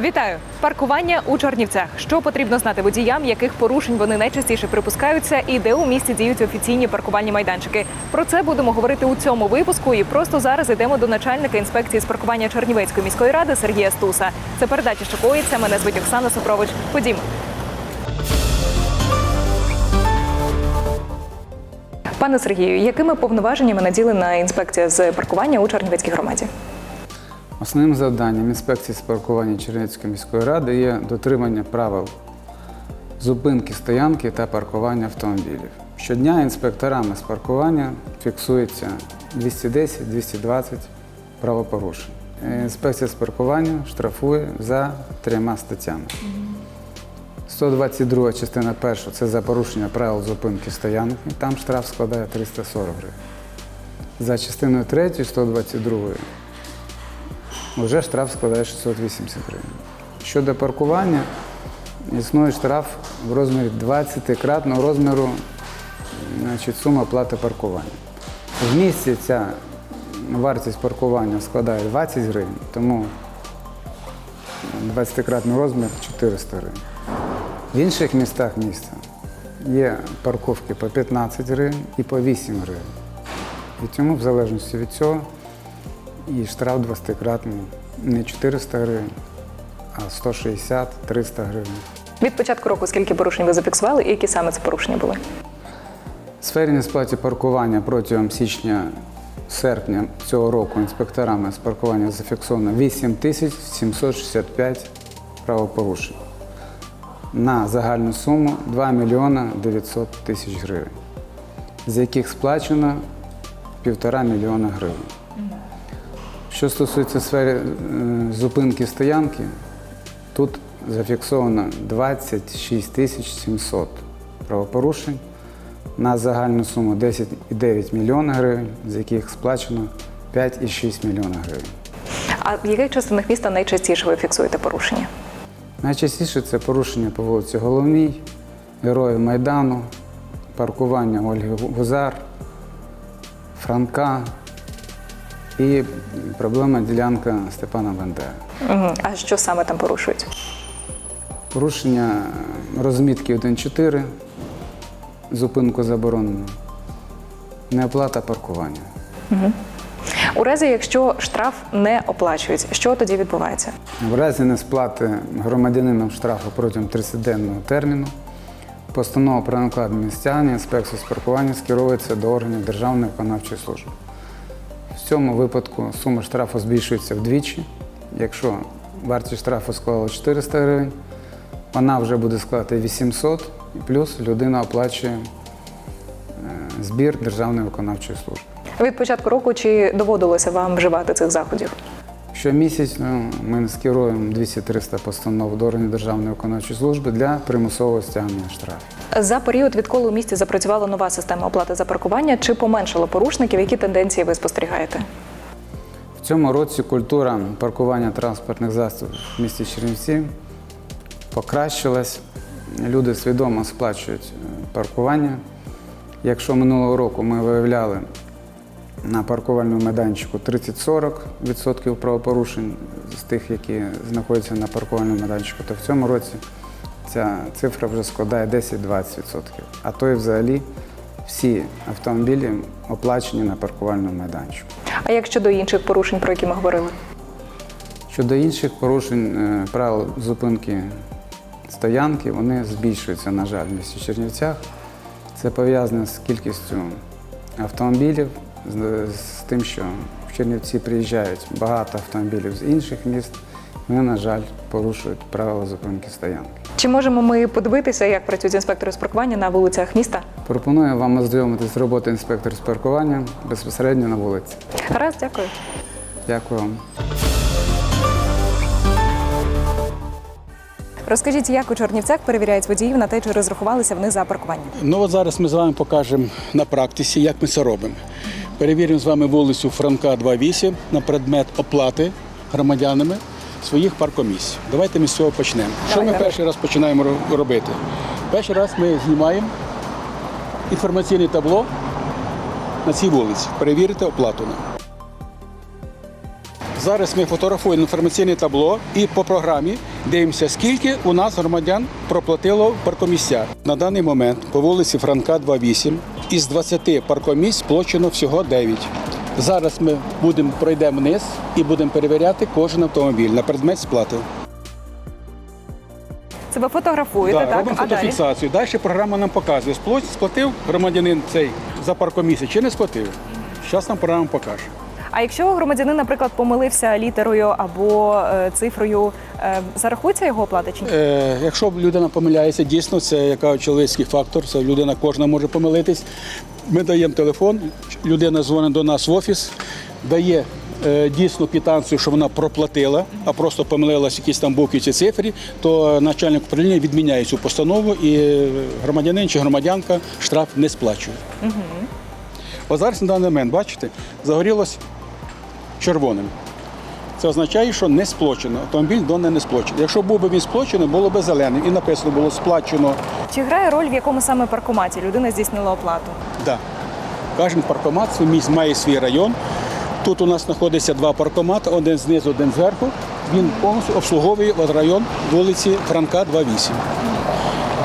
Вітаю! Паркування у Чорнівцях. Що потрібно знати водіям, яких порушень вони найчастіше припускаються, і де у місті діють офіційні паркувальні майданчики. Про це будемо говорити у цьому випуску. І просто зараз йдемо до начальника інспекції з паркування Чернівецької міської ради Сергія Стуса. Це передача що коїться. Мене звуть Оксана Сопрович. Ходімо. Пане Сергію, якими повноваженнями наділена інспекція з паркування у Чернівецькій громаді? Основним завданням інспекції з паркування Чернівецької міської ради є дотримання правил зупинки, стоянки та паркування автомобілів. Щодня інспекторами з паркування фіксується 210-220 правопорушень. Е, Інспекція з паркування штрафує за трьома статтями. 122 частина перша це за порушення правил зупинки стоянки. Там штраф складає 340 гривень. За частиною 3 122 вже штраф складає 680 гривень. Щодо паркування, існує штраф в розмірі 20-кратного розміру значить, суми оплати паркування. В місті ця вартість паркування складає 20 гривень, тому 20-кратний розмір 400 гривень. В інших містах міста є парковки по 15 гривень і по 8 гривень. І тому, в залежності від цього, і штраф 20-кратний не 400 гривень, а 160-300 гривень. Від початку року скільки порушень ви зафіксували, і які саме це порушення були? В сфері несплаті паркування протягом січня-серпня цього року інспекторами з паркування зафіксовано 8 тисяч 765 правопорушень на загальну суму 2 мільйона 900 тисяч гривень, з яких сплачено 1,5 мільйона гривень. Що стосується сфери е, зупинки стоянки, тут зафіксовано 26 тисяч 700 правопорушень на загальну суму 10,9 мільйона гривень, з яких сплачено 5,6 мільйона гривень. А в яких частинах міста найчастіше ви фіксуєте порушення? Найчастіше це порушення по вулиці Головній, Героїв Майдану, паркування Ольги Гузар, Франка і проблема ділянка Степана Бандери. Угу. А що саме там порушують? Порушення розмітки 1.4, зупинку заборонено, неоплата паркування. У разі, якщо штраф не оплачують, що тоді відбувається? В разі несплати громадянином штрафу протягом 30-денного терміну постанова про накладення стягнення інспекції з паркування скеровується до органів Державної виконавчої служби. В цьому випадку сума штрафу збільшується вдвічі. Якщо вартість штрафу склала 400 гривень, вона вже буде складати 800, і плюс людина оплачує е, збір Державної виконавчої служби. Від початку року чи доводилося вам вживати цих заходів? Щомісячно ми скеруємо 200-300 постанов до органів Державної виконавчої служби для примусового стягнення штрафів. За період, відколи у місті запрацювала нова система оплати за паркування, чи поменшало порушників? Які тенденції ви спостерігаєте? В цьому році культура паркування транспортних засобів в місті Чернівці покращилась. Люди свідомо сплачують е, паркування. Якщо минулого року ми виявляли на паркувальному майданчику 30-40% правопорушень з тих, які знаходяться на паркувальному майданчику, то в цьому році ця цифра вже складає 10-20%. А то і взагалі всі автомобілі оплачені на паркувальному майданчику. А як щодо інших порушень, про які ми говорили? Щодо інших порушень е, правил зупинки стоянки, вони збільшуються, на жаль, в місті Чернівцях. Це пов'язане з кількістю автомобілів, з, з тим, що в Чернівці приїжджають багато автомобілів з інших міст. і Вони, на жаль, порушують правила зупинки стоянки. Чи можемо ми подивитися, як працюють інспектори з паркування на вулицях міста? Пропоную вам ознайомитись з роботою інспекторів з паркування безпосередньо на вулиці. Раз, дякую. Дякую вам. Розкажіть, як у Чорнівцях перевіряють водіїв на те, чи розрахувалися вони за паркування? Ну от зараз ми з вами покажемо на практиці, як ми це робимо. Перевіримо з вами вулицю Франка 2.8 на предмет оплати громадянами своїх паркомісць. Давайте ми з цього почнемо. Що ми давай. перший раз починаємо робити? Перший раз ми знімаємо інформаційне табло на цій вулиці. Перевірити оплату. Зараз ми фотографуємо інформаційне табло і по програмі дивимося, скільки у нас громадян проплатило паркомісця. На даний момент по вулиці Франка 28 із 20 паркомісць сплачено всього 9. Зараз ми будемо пройдемо вниз і будемо перевіряти кожен автомобіль на предмет сплати. Це ви фотографуєте, Да, так? робимо а фотофіксацію. Далі програма нам показує, сплатив громадянин цей за паркомісяць чи не сплатив. Зараз нам програма покаже. А якщо громадянин, наприклад, помилився літерою або е, цифрою, е, зарахується його оплата чи ні? Е, якщо людина помиляється, дійсно це яка чоловічий фактор, це людина кожна може помилитись. Ми даємо телефон, людина дзвонить до нас в офіс, дає е, дійсну квитанцію, що вона проплатила, а просто помилилась якісь там букви чи цифрі, то начальник управління відміняє цю постанову і громадянин чи громадянка штраф не сплачує. От зараз на даний момент, бачите, загорілось червоним. Це означає, що не сплочено. Автомобіль доне не сплочений. Якщо був би він сплочений, було б зеленим і написано було сплачено. Чи грає роль, в якому саме паркоматі людина здійснила оплату? Да. Кожен паркомат має свій район. Тут у нас знаходиться два паркомати, один знизу, один зверху. Він повністю обслуговує район вулиці Франка 28.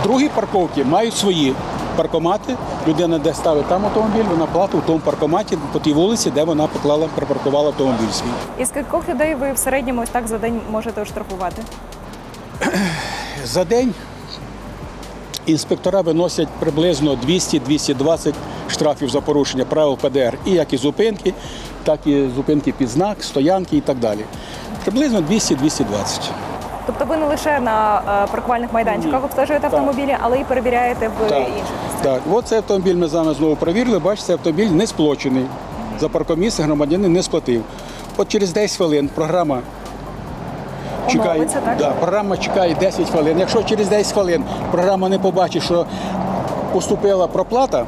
Другі парковки мають свої паркомати. Людина, де ставить там автомобіль, вона платить у тому паркоматі по тій вулиці, де вона поклала, припаркувала автомобіль свій. І скількох людей ви в середньому ось так за день можете оштрафувати? За день інспектора виносять приблизно 200-220 штрафів за порушення правил ПДР, і як і зупинки, так і зупинки під знак, стоянки і так далі. Приблизно 200-220. Тобто ви не лише на е, паркувальних майданчиках обстежуєте автомобілі, але й перевіряєте в Так, інших місцях. так. От цей автомобіль ми з вами знову перевірили. Бачите, автомобіль не сплочений. За паркомісце громадянин не сплатив. От через 10 хвилин програма чекає. Так? Да, програма чекає 10 хвилин. Якщо через 10 хвилин програма не побачить, що поступила проплата,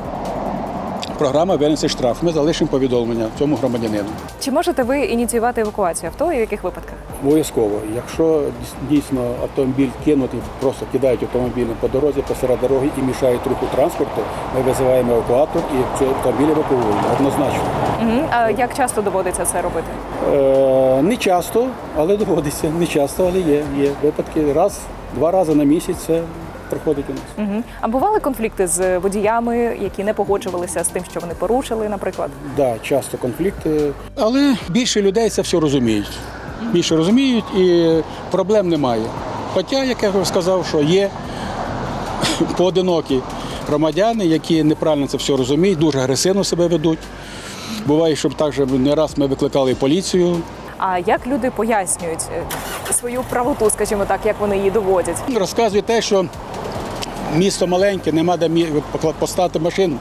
програма винесе штраф. Ми залишимо повідомлення цьому громадянину. Чи можете ви ініціювати евакуацію авто і в яких випадках? Обов'язково. Якщо дійсно автомобіль кинутий, просто кидають автомобіль по дорозі посеред дороги і мішають руху транспорту, ми визиваємо евакуатор і цей автомобіль евакуємо. Однозначно. Угу. А як часто доводиться це робити? Е, не часто, але доводиться. Не часто, але є. Є випадки. Раз, два рази на місяць це проходить у нас. Угу. А бували конфлікти з водіями, які не погоджувалися з тим, що вони порушили, наприклад? Да, часто конфлікти. Але більше людей це все розуміють. Більше розуміють і проблем немає. Хоча, як я вже сказав, що є поодинокі громадяни, які неправильно це все розуміють, дуже агресивно себе ведуть. Буває, щоб так же не раз ми викликали поліцію. А як люди пояснюють е, свою правоту, скажімо так, як вони її доводять? Розказує те, що місто маленьке, нема де постати машину.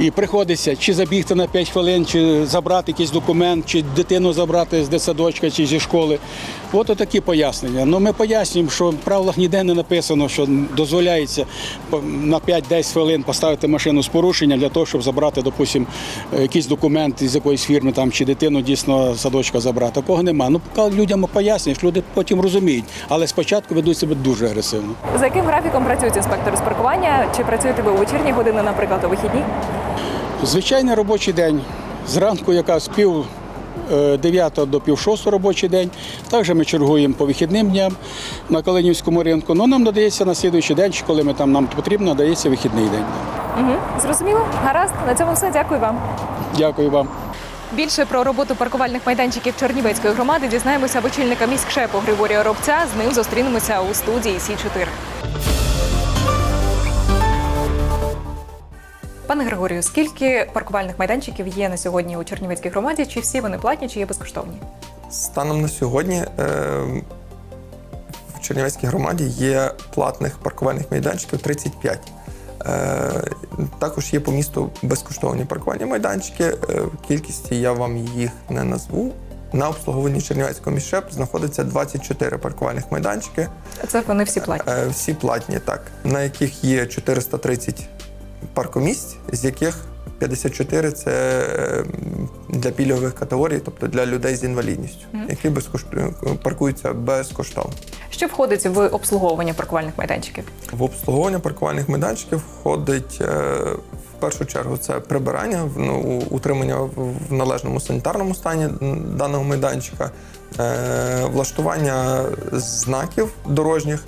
І приходиться чи забігти на 5 хвилин, чи забрати якийсь документ, чи дитину забрати з дитсадочка, чи зі школи. От такі пояснення. Ну ми пояснюємо, що в правилах ніде не написано, що дозволяється на 5-10 хвилин поставити машину з порушенням для того, щоб забрати, допустим, якийсь документ з якоїсь фірми там, чи дитину дійсно садочка забрати. Такого нема. Ну, поки людям пояснюєш, люди потім розуміють. Але спочатку ведуть себе дуже агресивно. За яким графіком працюють інспектори з паркування? Чи працюєте ви у вечірні години, наприклад, у вихідні? Звичайний робочий день. Зранку якраз пів е, дев'ятого до пів робочий день. Також ми чергуємо по вихідним дням на Калинівському ринку. Ну нам надається на слідуючий день, коли ми там нам потрібно, надається вихідний день. Угу. Зрозуміло? Гаразд, на цьому все. Дякую вам. Дякую вам. Більше про роботу паркувальних майданчиків Чернівецької громади дізнаємося в очільника міськшепу Григорія Робця. З ним зустрінемося у студії Сі 4 Пане Григорію, скільки паркувальних майданчиків є на сьогодні у Чернівецькій громаді? Чи всі вони платні, чи є безкоштовні? Станом на сьогодні е, в Чернівецькій громаді є платних паркувальних майданчиків 35. Е, Також є по місту безкоштовні паркувальні майданчики. Е, В кількості я вам їх не назву. На обслуговуванні Чернівецького міськшеп знаходиться 24 паркувальних майданчики. Це вони всі платні. Е, Всі платні, так, на яких є 430 паркомісць, з яких 54 це е, для пільгових категорій, тобто для людей з інвалідністю, які безкоштовно паркуються безкоштовно. Що входить в обслуговування паркувальних майданчиків? В обслуговування паркувальних майданчиків входить е, першу чергу це прибирання, в- ну, утримання в в належному санітарному стані даного майданчика, е, влаштування знаків дорожніх.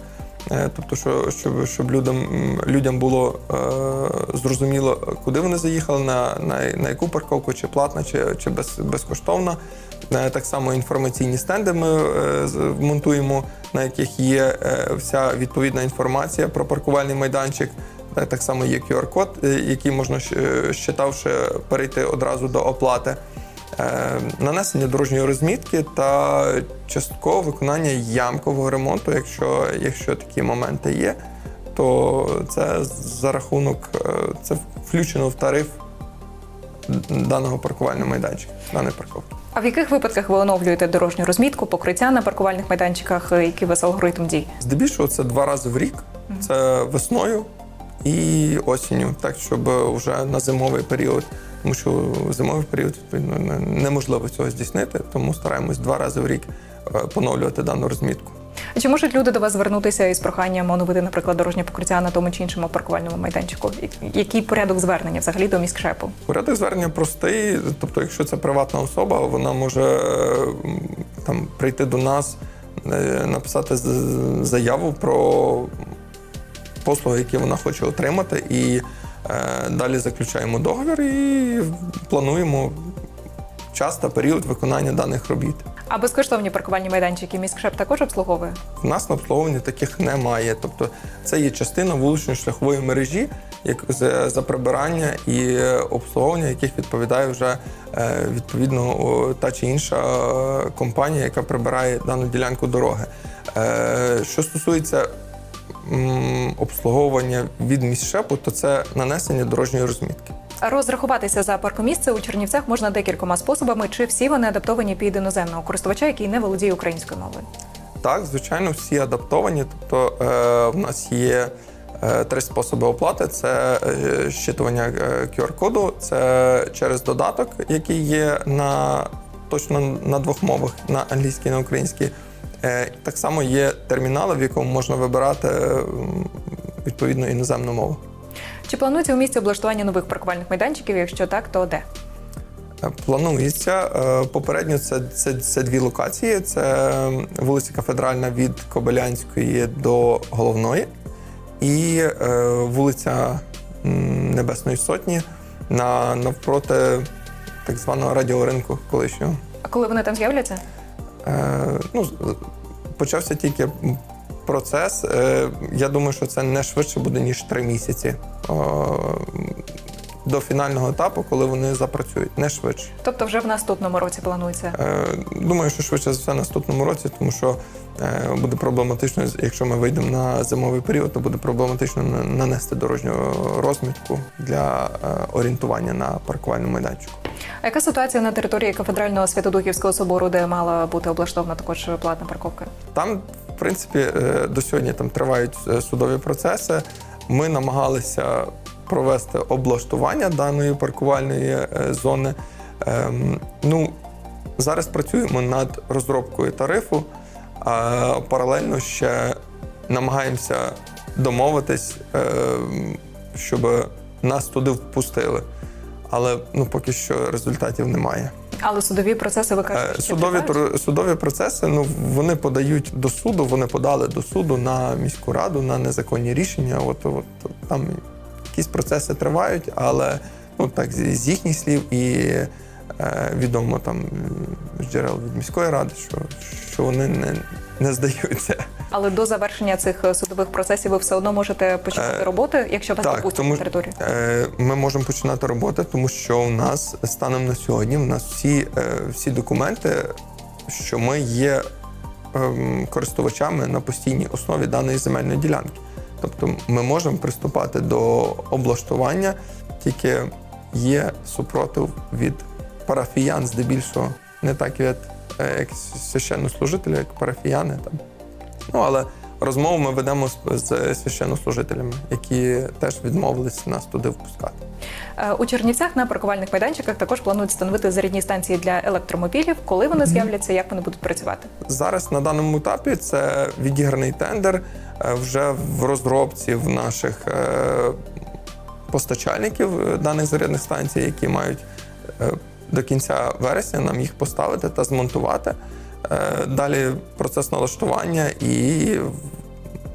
Е, Тобто, що, щоб, щоб людям, людям було е, зрозуміло, куди вони заїхали, на, на, на яку парковку, чи платна, чи, чи без, безкоштовна. Е, Так само інформаційні стенди ми е, на яких є е, вся відповідна інформація про паркувальний майданчик. Е, Так само є QR-код, який можна щитавши перейти одразу до оплати. Е, Нанесення дорожньої розмітки та часткове виконання ямкового ремонту, якщо, якщо такі моменти є, то це за рахунок е, це включено в тариф даного паркувального майданчика, даної парковки. А в яких випадках ви оновлюєте дорожню розмітку, покриття на паркувальних майданчиках, е, який у вас алгоритм дій? Здебільшого це два рази в рік. Це весною і осінню, так щоб вже на зимовий період, тому що в зимовий період відповідно неможливо цього здійснити, тому стараємось два рази в рік е, поновлювати дану розмітку. А чи можуть люди до вас звернутися із проханням оновити, наприклад, дорожнє покриття на тому чи іншому паркувальному майданчику? Який порядок звернення взагалі до міськшепу? Порядок звернення простий, тобто, якщо це приватна особа, вона може е, там прийти до нас, е, написати заяву про послуги, які вона хоче отримати, і далі заключаємо договір і плануємо час та період виконання даних робіт. А безкоштовні паркувальні майданчики міськшеп також обслуговує? В нас на обслуговуванні таких немає. Тобто це є частина вуличної шляхової мережі, як за, прибирання і е, обслуговування, яких відповідає вже е, відповідно та чи інша е, компанія, яка прибирає дану ділянку дороги. Е, Що стосується обслуговування від міськшепу, то це нанесення дорожньої розмітки. Розрахуватися за паркомісце у Чернівцях можна декількома способами, чи всі вони адаптовані під іноземного користувача, який не володіє українською мовою. Так, звичайно, всі адаптовані. Тобто е, в нас є е, три способи оплати: це е, щитування е, QR-коду, це через додаток, який є на точно на двох мовах на англійській і на українській. Е, так само є термінали, в якому можна вибирати е, м, відповідно іноземну мову. Чи планується у місті облаштування нових паркувальних майданчиків? Якщо так, то де? Е, Планується попередньо це, це, це дві локації: це вулиця Кафедральна від Кобилянської до головної, і е, вулиця Небесної Сотні на навпроти так званого радіоринку колишнього. А коли вони там з'являться? Е, ну, почався тільки процес. Е, я думаю, що це не швидше буде, ніж три місяці. До фінального етапу, коли вони запрацюють, не швидше. Тобто вже в наступному році планується. Е, Думаю, що швидше за все наступному році, тому що е, буде проблематично, якщо ми вийдемо на зимовий період, то буде проблематично нанести дорожню розмітку для е, орієнтування на паркувальному майданчику. А яка ситуація на території кафедрального Святодухівського собору, де мала бути облаштована також платна парковка? Там, в принципі, до сьогодні там тривають судові процеси. Ми намагалися провести облаштування даної паркувальної е, зони. Ем, Ну, зараз працюємо над розробкою тарифу, а паралельно ще намагаємося домовитись, ем, щоб нас туди впустили. Але ну, поки що результатів немає. Але судові процеси ви кажете, Е, що Судові, тривають? судові процеси ну, вони подають до суду, вони подали до суду на міську раду на незаконні рішення. От, от там якісь процеси тривають, але ну, так, з, їхніх слів і е, відомо там з джерел від міської ради, що, що вони не, не здаються. Але до завершення цих е, судових процесів ви все одно можете почати Е, роботи, якщо вас допустять тому- на територію. Ми можемо починати роботи, тому що у нас станом на сьогодні у нас всі, всі документи, що ми є ем, користувачами на постійній основі даної земельної ділянки. Тобто ми можемо приступати до облаштування, тільки є супротив від парафіян здебільшого, не так від е, як священнослужителів, як парафіяни там. Ну, але розмову ми ведемо з, з священнослужителями, які теж відмовились нас туди впускати. Е, У Чернівцях на паркувальних майданчиках також планують встановити зарядні станції для електромобілів. Коли вони з'являться, як вони будуть працювати? Зараз на даному етапі це відіграний тендер е, вже в розробці в наших е, постачальників е, даних зарядних станцій, які мають е, до кінця вересня нам їх поставити та змонтувати. Е, Далі процес налаштування і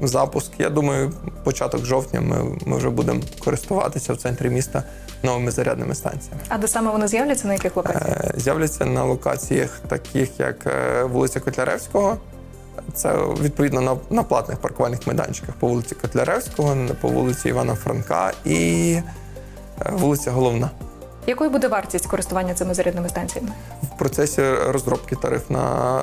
запуск. Я думаю, початок жовтня ми, ми вже будемо користуватися в центрі міста новими зарядними станціями. А де саме вони з'являться на яких локаціях? Е, З'являться на локаціях, таких як е, вулиця Котляревського. Це відповідно на, на платних паркувальних майданчиках по вулиці Котляревського, по вулиці Івана Франка і е, вулиця Головна. Якою буде вартість користування цими зарядними станціями? В процесі розробки тариф на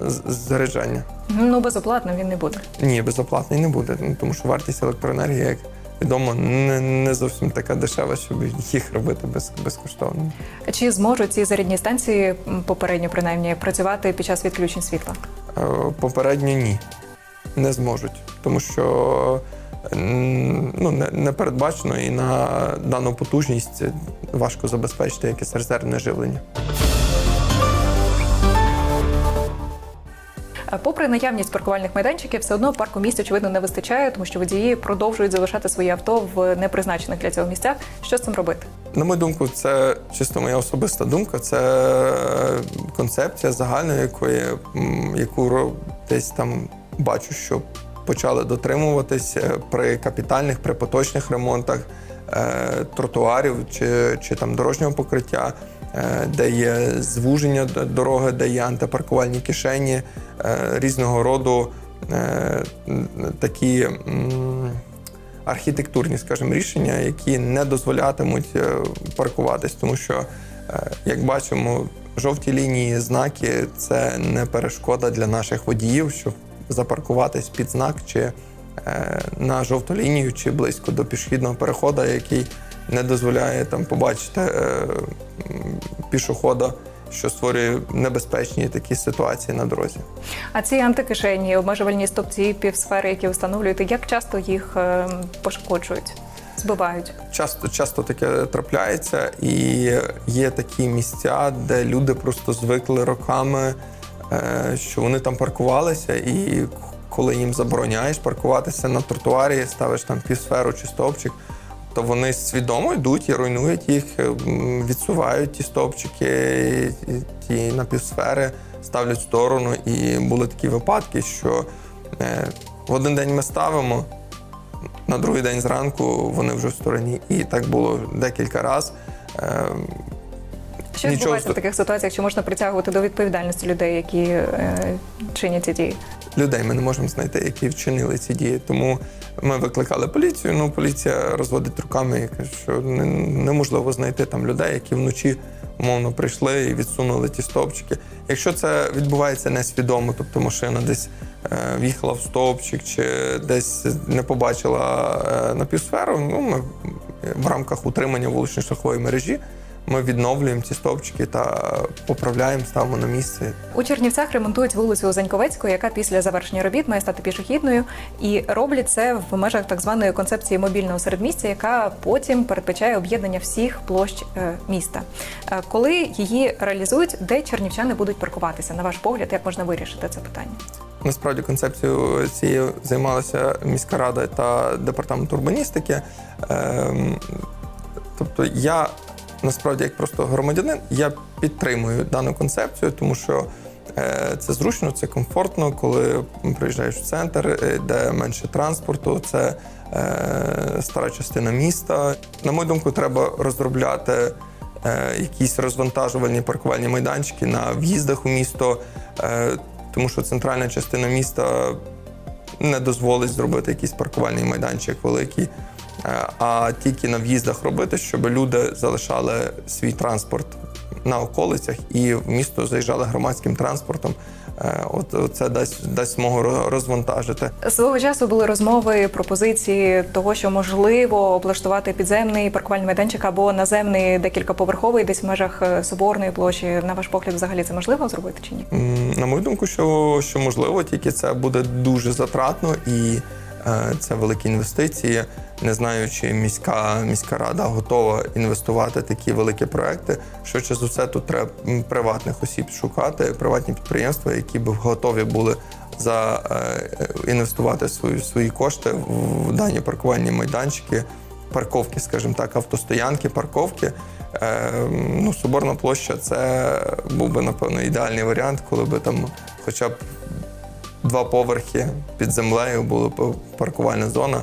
е, заряджання. Ну безоплатно він не буде. Ні, безоплатний не буде, тому що вартість електроенергії, як відомо, не, не зовсім така дешева, щоб їх робити без, безкоштовно. Чи зможуть ці зарядні станції попередньо принаймні працювати під час відключень світла? Е, Попередньо ні, не зможуть, тому що ну, не, не передбачено і на дану потужність важко забезпечити якесь резервне живлення. Попри наявність паркувальних майданчиків, все одно парку місць, очевидно, не вистачає, тому що водії продовжують залишати свої авто в непризначених для цього місцях. Що з цим робити? На мою думку, це чисто моя особиста думка. Це концепція загальна, якої, яку десь там бачу, що почали дотримуватись е, при капітальних, при поточних ремонтах е, тротуарів чи, чи там дорожнього покриття, е, де є звуження дороги, де є антипаркувальні кишені, е, різного роду е, такі. Архітектурні, скажімо, рішення, які не дозволятимуть е, паркуватись, тому що, е, як бачимо, жовті лінії, знаки це не перешкода для наших водіїв, щоб запаркуватись під знак чи е, на жовту лінію, чи близько до пішохідного переходу, який не дозволяє там побачити пішохода, що створює небезпечні такі ситуації на дорозі. А ці антикишені, обмежувальні стовпці, півсфери, які встановлюєте, як часто їх е, пошкоджують, збивають? Часто, часто таке трапляється, і є такі місця, де люди просто звикли роками, е, що вони там паркувалися, і коли їм забороняєш паркуватися на тротуарі, ставиш там півсферу чи стовпчик, то вони свідомо йдуть і руйнують їх, е, відсувають ті стовпчики, ті напівсфери, ставлять в сторону. І були такі випадки, що е, в один день ми ставимо, на другий день зранку вони вже в стороні. І так було декілька разів. Що відбувається в таких ситуаціях? Чи можна притягувати до відповідальності людей, які е, чинять ці дії? Людей ми не можемо знайти, які вчинили ці дії. Тому ми викликали поліцію. Ну, поліція розводить руками і каже, що неможливо знайти там людей, які вночі умовно прийшли і відсунули ті стовпчики. Якщо це відбувається несвідомо, тобто машина десь е, в'їхала в стовпчик чи десь не побачила е, напівсферу, ну ми в рамках утримання вуличної шляхової мережі ми відновлюємо ці стовпчики та поправляємо, ставимо на місце У Чернівцях ремонтують вулицю Заньковецьку, яка після завершення робіт має стати пішохідною, і роблять це в межах так званої концепції мобільного середмістя, яка потім передбачає об'єднання всіх площ е, міста. Е, Коли її реалізують, де чернівчани будуть паркуватися? На ваш погляд, як можна вирішити це питання? Насправді концепцією цією займалася міська рада та департамент урбаністики. Ем, Тобто я насправді, як просто громадянин, я підтримую дану концепцію, тому що е, це зручно, це комфортно, коли приїжджаєш в центр, е, де менше транспорту, це е, стара частина міста. На мою думку, треба розробляти якісь розвантажувальні паркувальні майданчики на в'їздах у місто, тому що центральна частина міста не дозволить зробити якийсь паркувальний майданчик великий, а тільки на в'їздах робити, щоб люди залишали свій транспорт на околицях і в місто заїжджали громадським транспортом. Е, От це дасть дасть змогу розвантажити. Свого часу були розмови, пропозиції того, що можливо облаштувати підземний паркувальний майданчик або наземний декількаповерховий, десь в межах е, соборної площі. На ваш погляд, взагалі це можливо зробити чи ні? На мою думку, що, що можливо, тільки це буде дуже затратно і це великі інвестиції. Не знаю, чи міська міська рада готова інвестувати такі великі проекти. Швидше за все, тут треба приватних осіб шукати, приватні підприємства, які б готові були за е, інвестувати свої свої кошти в дані паркувальні майданчики. парковки, скажімо так, автостоянки, парковки. Е, ну, Соборна площа це був би, напевно, ідеальний варіант, коли би там хоча б два поверхи під землею була паркувальна зона.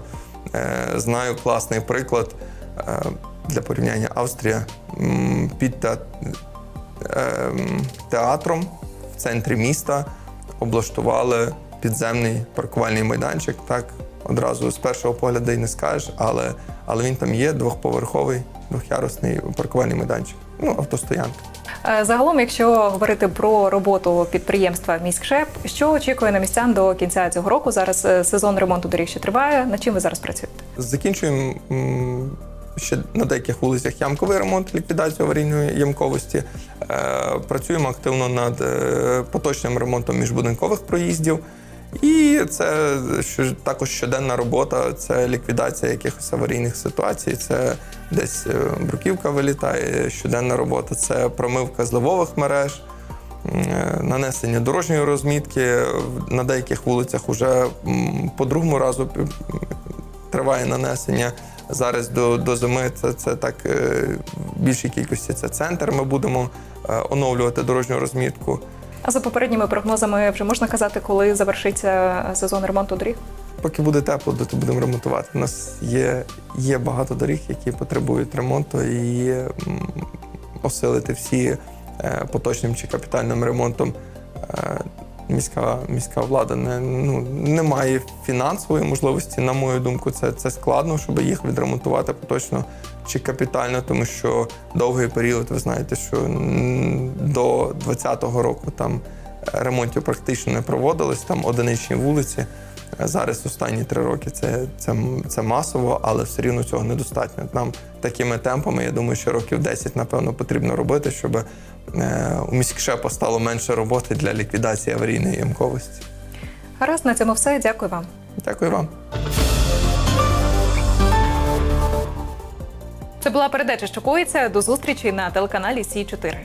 Е, Знаю класний приклад е, для порівняння Австрія під ем, театром в центрі міста облаштували підземний паркувальний майданчик. Так одразу з першого погляду й не скажеш, але, але він там є двохповерховий, двохярусний паркувальний майданчик. Ну, автостоянка. Е, Загалом, якщо говорити про роботу підприємства міськшеп, що очікує на містян до кінця цього року? Зараз е, сезон ремонту доріг ще триває. На чим ви зараз працюєте? Закінчуємо ще на деяких вулицях ямковий ремонт, ліквідацію аварійної ямковості. Е, Працюємо активно над поточним ремонтом міжбудинкових проїздів. І це також щоденна робота, це ліквідація якихось аварійних ситуацій, це десь е, бруківка вилітає, щоденна робота, це промивка зливових мереж, е, нанесення дорожньої розмітки. На деяких вулицях вже по другому разу триває нанесення. Зараз до, до зими це, це так е, в більшій кількості це центр. Ми будемо е, оновлювати дорожню розмітку. А за попередніми прогнозами вже можна казати, коли завершиться сезон ремонту доріг? Поки буде тепло, то будемо ремонтувати. У нас є, є багато доріг, які потребують ремонту, і осилити всі е, поточним чи капітальним ремонтом. Міська, міська влада не, ну, не має фінансової можливості, на мою думку, це, це складно, щоб їх відремонтувати поточно чи капітально, тому що довгий період, ви знаєте, що до 2020 року там ремонтів практично не проводилось, там одиничні вулиці. Е, Зараз останні три роки це, це, це масово, але все рівно цього недостатньо. Нам такими темпами, я думаю, що років 10, напевно, потрібно робити, щоб е, у міськшепа стало менше роботи для ліквідації аварійної ямковості. Гаразд, на цьому все. Дякую вам. Дякую вам. Це була передача «Що коїться». До зустрічі на телеканалі Сі 4